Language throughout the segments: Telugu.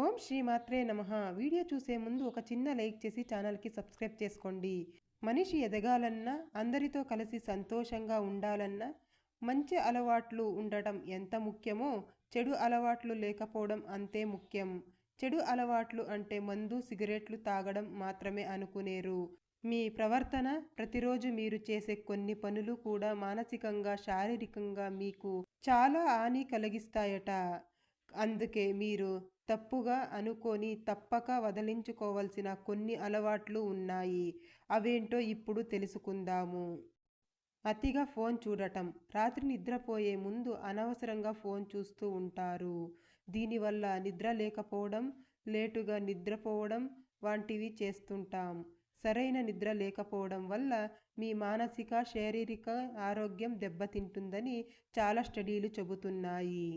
ఓం శ్రీమాత్రే నమ. వీడియో చూసే ముందు ఒక చిన్న లైక్ చేసి ఛానల్కి సబ్స్క్రైబ్ చేసుకోండి. మనిషి ఎదగాలన్నా అందరితో కలిసి సంతోషంగా ఉండాలన్నా మంచి అలవాట్లు ఉండటం ఎంత ముఖ్యమో చెడు అలవాట్లు లేకపోవడం అంతే ముఖ్యం. చెడు అలవాట్లు అంటే మందు సిగరెట్లు తాగడం మాత్రమే అనుకునేరు. మీ ప్రవర్తన ప్రతిరోజు మీరు చేసే కొన్ని పనులు కూడా మానసికంగా శారీరకంగా మీకు చాలా హాని కలిగిస్తాయట. అందుకే మీరు తప్పుగా అనుకొని తప్పక వదిలించుకోవాల్సిన కొన్ని అలవాట్లు ఉన్నాయి. అవేంటో ఇప్పుడు తెలుసుకుందాము. అతిగా ఫోన్ చూడటం. రాత్రి నిద్రపోయే ముందు అనవసరంగా ఫోన్ చూస్తూ ఉంటారు. దీనివల్ల నిద్ర లేకపోవడం లేటుగా నిద్రపోవడం వంటివి చేస్తుంటాం. సరైన నిద్ర లేకపోవడం వల్ల మీ మానసిక శారీరక ఆరోగ్యం దెబ్బతింటుందని చాలా స్టడీలు చెబుతున్నాయి.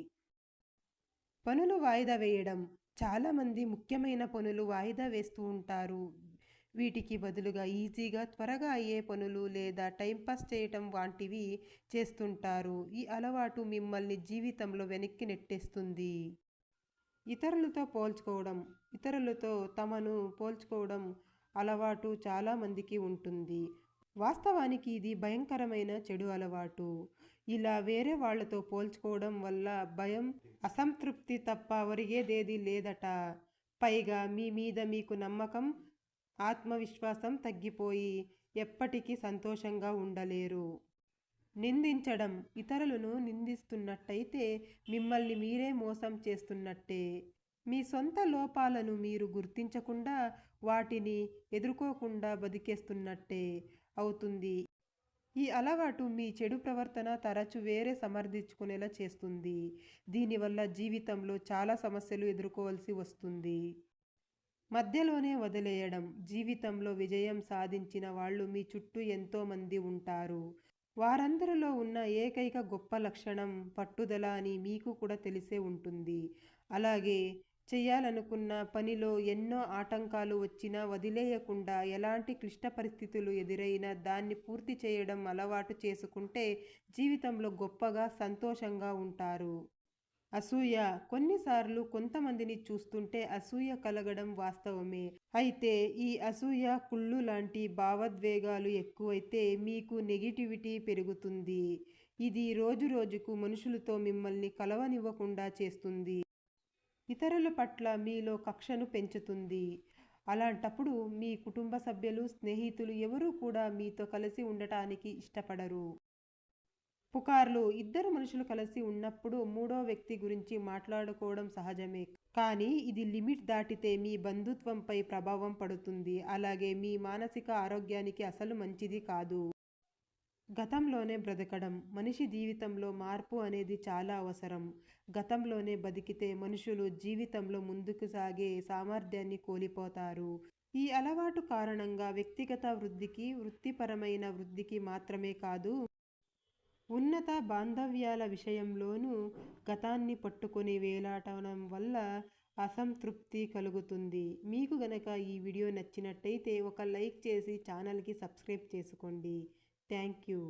పనులు వాయిదా వేయడం. చాలామంది ముఖ్యమైన పనులు వాయిదా వేస్తూ ఉంటారు. వీటికి బదులుగా ఈజీగా త్వరగా అయ్యే పనులు లేదా టైంపాస్ చేయటం వంటివి చేస్తుంటారు. ఈ అలవాటు మిమ్మల్ని జీవితంలో వెనక్కి నెట్టేస్తుంది. ఇతరులతో పోల్చుకోవడం. ఇతరులతో తమను పోల్చుకోవడం అలవాటు చాలామందికి ఉంటుంది. వాస్తవానికి ఇది భయంకరమైన చెడు అలవాటు. ఇలా వేరే వాళ్ళతో పోల్చుకోవడం వల్ల భయం అసంతృప్తి తప్ప ఒరిగేదేది లేదట. పైగా మీ మీద మీకు నమ్మకం ఆత్మవిశ్వాసం తగ్గిపోయి ఎప్పటికీ సంతోషంగా ఉండలేరు. నిందించడం ఇతరులను నిందిస్తున్నట్టయితే మిమ్మల్ని మీరే మోసం చేస్తున్నట్టే. మీ సొంత లోపాలను మీరు గుర్తించకుండా వాటిని ఎదుర్కోకుండా బతికేస్తున్నట్టే. అవుతుంది. ఈ అలవాటు మీ చెడు ప్రవర్తన తరచు వేరే సమర్థించుకునేలా చేస్తుంది. దీనివల్ల జీవితంలో చాలా సమస్యలు ఎదుర్కోవాల్సి వస్తుంది. మధ్యలోనే వదిలేయడం. జీవితంలో విజయం సాధించిన వాళ్ళు మీ చుట్టూ ఎంతోమంది ఉంటారు. వారందరిలో ఉన్న ఏకైక గొప్ప లక్షణం పట్టుదల అని మీకు కూడా తెలిసే ఉంటుంది. అలాగే చేయాలనుకున్న పనిలో ఎన్నో ఆటంకాలు వచ్చినా వదిలేయకుండా ఎలాంటి క్లిష్ట పరిస్థితులు ఎదురైనా దాన్ని పూర్తి చేయడం అలవాటు చేసుకుంటే జీవితంలో గొప్పగా సంతోషంగా ఉంటారు. అసూయ. కొన్నిసార్లు కొంతమందిని చూస్తుంటే అసూయ కలగడం వాస్తవమే. అయితే ఈ అసూయ కుళ్ళు లాంటి భావోద్వేగాలు ఎక్కువైతే మీకు నెగిటివిటీ పెరుగుతుంది. ఇది రోజు రోజుకు మనుషులతో మిమ్మల్ని కలవనివ్వకుండా చేస్తుంది. ఇతరుల పట్ల మీలో కక్షను పెంచుతుంది. అలాంటప్పుడు మీ కుటుంబ సభ్యులు స్నేహితులు ఎవరూ కూడా మీతో కలిసి ఉండటానికి ఇష్టపడరు. పుకార్లు ఇద్దరు మనుషులు కలిసి ఉన్నప్పుడు మూడో వ్యక్తి గురించి మాట్లాడుకోవడం సహజమే. కానీ ఇది లిమిట్ దాటితే మీ బంధుత్వంపై ప్రభావం పడుతుంది. అలాగే మీ మానసిక ఆరోగ్యానికి అసలు మంచిది కాదు. గతంలోనే బ్రతకడం మనిషి జీవితంలో మార్పు అనేది చాలా అవసరం. గతంలోనే బతికితే మనుషులు జీవితంలో ముందుకు సాగే సామర్థ్యాన్ని కోల్పోతారు. ఈ అలవాటు కారణంగా వ్యక్తిగత వృద్ధికి వృత్తిపరమైన వృద్ధికి మాత్రమే కాదు ఉన్నత బాంధవ్యాల విషయంలోనూ గతాన్ని పట్టుకొని వేలాటడం వల్ల అసంతృప్తి కలుగుతుంది. మీకు గనక ఈ వీడియో నచ్చినట్టయితే ఒక లైక్ చేసి ఛానల్కి సబ్స్క్రైబ్ చేసుకోండి. Thank you.